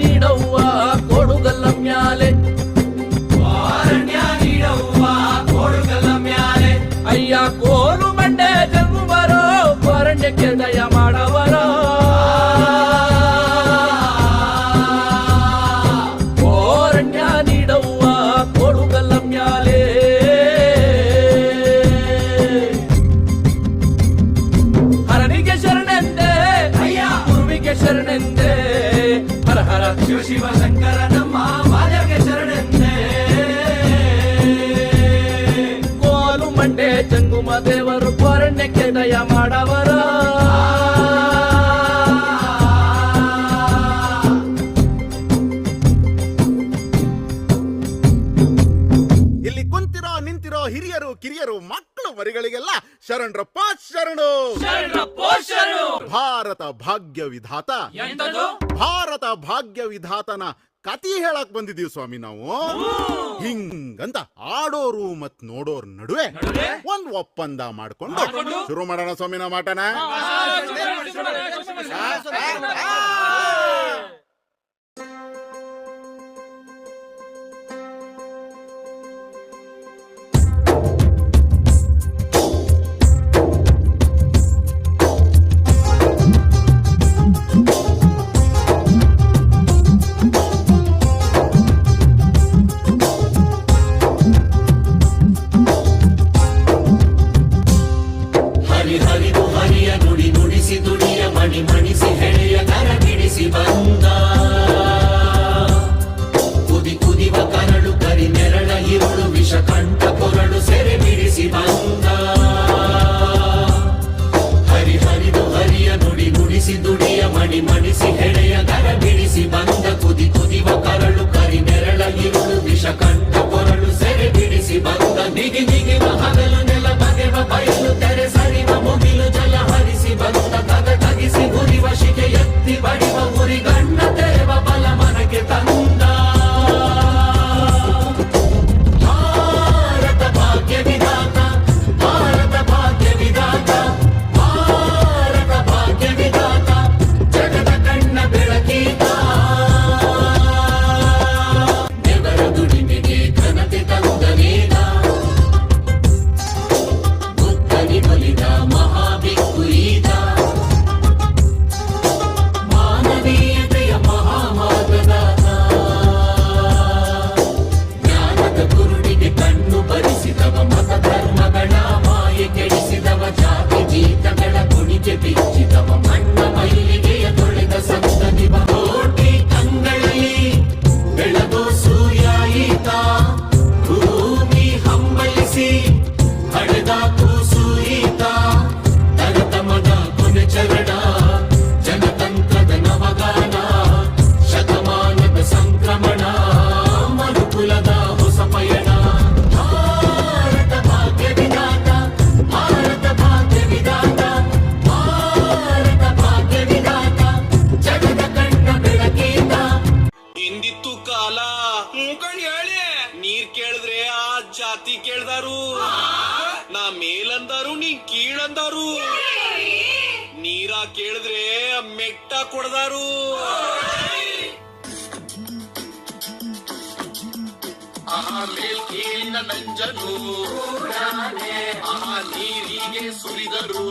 ನೀಡವ್ವ ಶರಣರಪ್ಪ ಶರಣು ಭಾರತ ಭಾಗ್ಯ ವಿಧಾತ. ಎಂತದು? ಭಾರತ ಭಾಗ್ಯ ವಿಧಾತನ ಕತಿ ಹೇಳಕ್ ಬಂದಿದೀವಿ ಸ್ವಾಮಿ ನಾವು. ಹಿಂಗಂತ ಆಡೋರು ಮತ್ ನೋಡೋರ್ ನಡುವೆ ಒಂದ್ ಒಪ್ಪಂದ ಮಾಡ್ಕೊಂಡು ಶುರು ಮಾಡೋಣ ಸ್ವಾಮಿನ ನಾವು ಮಾಟನ Nigga, nigga. ಕೇಳ್ದಾರು? ನಾ ಮೇಲಂದಾರು ನೀ ಕೀಳಂದಾರು? ನೀರ ಕೇಳಿದ್ರೆ ಮೆಟ್ಟ ಕೊಡದಾರು? ಮೇಲ್ ಕೇಳಿನ ನಂಜನು. ಆ ನೀರಿಗೆ ಸುರಿದರು.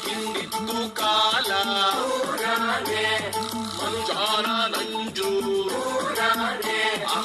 ಹಿಂದಿದ್ದು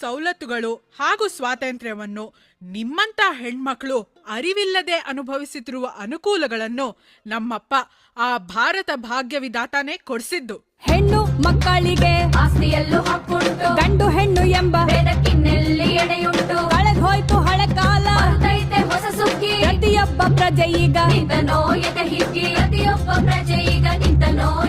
ಸವಲತ್ತುಗಳು ಹಾಗೂ ಸ್ವಾತಂತ್ರ್ಯವನ್ನು ನಿಮ್ಮಂತ ಹೆಣ್ಮಕ್ಳು ಅರಿವಿಲ್ಲದೆ ಅನುಭವಿಸುತ್ತಿರುವ ಅನುಕೂಲಗಳನ್ನು ನಮ್ಮಪ್ಪ ಆ ಭಾರತ ಭಾಗ್ಯ ವಿಧಾತಾನೇ ಕೊಡಿಸಿದ್ದು. ಹೆಣ್ಣು ಮಕ್ಕಳಿಗೆ ಆಸ್ತಿಯಲ್ಲೂ ಹಕ್ಕುಂಟು. ಗಂಡು ಹೆಣ್ಣು ಎಂಬ ಎಡೆಯುಂಟು. ಹಳೆ ಕಾಲ. ಹೊಸ ಸುಗ್ಗಿ ಪ್ರತಿಯೊಬ್ಬ ಪ್ರಜೆ ಈಗ ನಿಂತನೋ ಎದೆ ಹಿಗ್ಗಿ. ಪ್ರತಿಯೊಬ್ಬ ಪ್ರಜೆ ಈಗ ನಿಂತನೋ